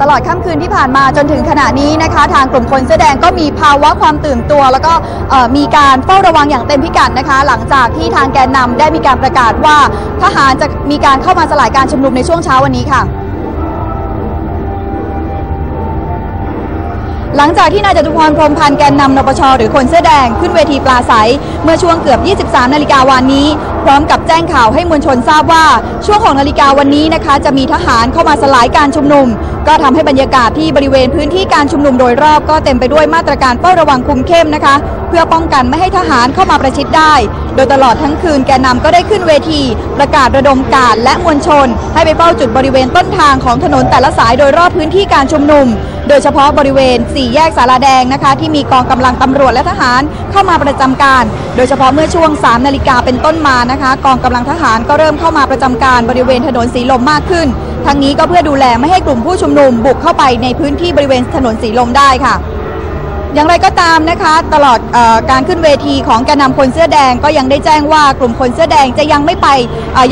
ตลอดค่ำคืนที่ผ่านมาจนถึงขณะนี้นะคะ ทางกลุ่มคนเสื้อแดงก็มีภาวะความตื่นตัว แล้วก็เอ่อมีการเฝ้าระวังอย่างเต็มพิกัดนะคะ หลังจากที่ทางแกนนำได้มีการประกาศว่าทหารจะมีการเข้ามาสลายการชุมนุมในช่วงเช้าวันนี้ค่ะ หลังจากที่นายจตุพรพรมพันธ์แกนนำนปชหรือคนเสื้อแดงขึ้นเวทีปราศัยเมื่อช่วงเกือบ 23 นาฬิกาวันนี้ พร้อมกับแจ้งข่าวให้มวลชนทราบว่า ช่วงของนาฬิกาวันนี้นะคะ จะมีทหารเข้ามาสลายการชุมนุม ก็ทำให้บรรยากาศที่บริเวณพื้นที่การชุมนุมโดยรอบก็เต็มไปด้วยมาตรการเฝ้าระวังคุมเข้มนะคะ เพื่อป้องกันไม่ให้ทหารเข้ามาประชิดได้ โดยตลอดทั้งคืนแกนนำก็ได้ขึ้นเวที ประกาศระดมการและมวลชน ให้ไปเฝ้าจุดบริเวณต้นทางของถนนแต่ละสายโดยรอบพื้นที่การชุมนุม โดยเฉพาะบริเวณ 4 แยกสาราแดงนะคะ ที่มีกองกำลังตำรวจและทหารเข้ามาประจำการ โดยเฉพาะเมื่อช่วง 3 นาฬิกาเป็นต้นมานะคะ กองกำลังทหารก็เริ่มเข้ามาประจำการบริเวณถนนสีลมมากขึ้น ทั้งนี้ก็เพื่อดูแลไม่ให้กลุ่มผู้ชุมนุมบุกเข้าไปในพื้นที่บริเวณถนนสีลมได้ค่ะ อย่างไรก็ตามนะคะ ตลอดอการขึ้นเวทีของแกนนำคนเสื้อแดงก็ยังได้แจ้งว่ากลุ่มคนเสื้อแดงจะยังไม่ไป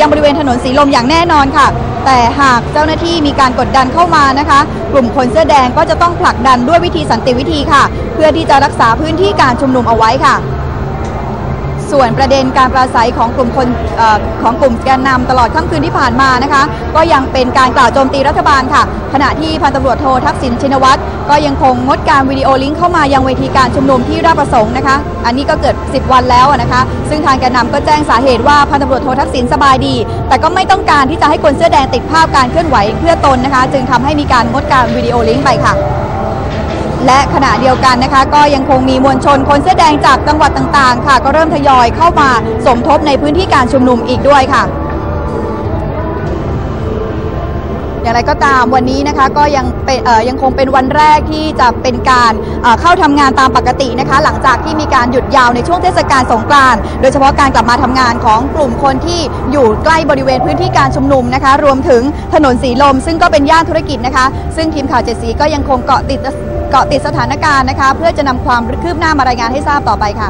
ยังบริเวณถนนสีลมอย่างแน่นอนค่ะ แต่หากเจ้าหน้าที่มีการกดดันเข้ามานะคะ กลุ่มคนเสื้อแดงก็จะต้องผลักดันด้วยวิธีสันติวิธีค่ะ เพื่อที่จะรักษาพื้นที่การชุมนุมเอาไว้ค่ะ ส่วนประเด็นการปราศัยของกลุ่มคนอของกลุ่มแกนนำตลอดค่ำคืนที่ผ่านมานะคะ ก็ยังเป็นการกล่าวโจมตีรัฐบาลค่ะ ขณะที่พันตำรวจโททักษิณชินวัตรก็ยังคงงดการวิดีโอลิงก์เข้ามายังเวทีการชุมนุมที่ราชประสงค์นะคะ อันนี้ก็เกิด 10 วันแล้วนะคะ ซึ่งทางแกนนำก็แจ้งสาเหตุว่าพันตำรวจโททักษิณสบายดี แต่ก็ไม่ต้องการที่จะให้คนเสื้อแดงติดภาพการเคลื่อนไหวเพื่อตนนะคะ จึงทำให้มีการงดการวิดีโอลิงก์ไปค่ะ และขณะเดียวกันนะคะ ก็ยังคงมีมวลชนคนเสื้อแดงจากจังหวัดต่างๆ ค่ะ ก็เริ่มทยอยเข้ามาสมทบในพื้นที่การชุมนุมอีกด้วยค่ะอย่างไรก็ตามวันนี้นะคะก็ยังเป็นยังคงเป็นวันแรกที่จะเป็นการเข้าทำงานตามปกตินะคะ หลังจากที่มีการหยุดยาวในช่วงเทศกาลสงกรานต์โดยเฉพาะการกลับมาทำงานของกลุ่มคนที่อยู่ใกล้บริเวณพื้นที่การชุมนุมนะคะ รวมถึงถนนสีลม ซึ่งก็เป็นย่านธุรกิจนะคะ ซึ่งทีมข่าวเจสีก็ยังคงเกาะติด เกาะติดสถานการณ์นะคะ เพื่อจะนำความคืบหน้ามารายงานให้ทราบต่อไปค่ะ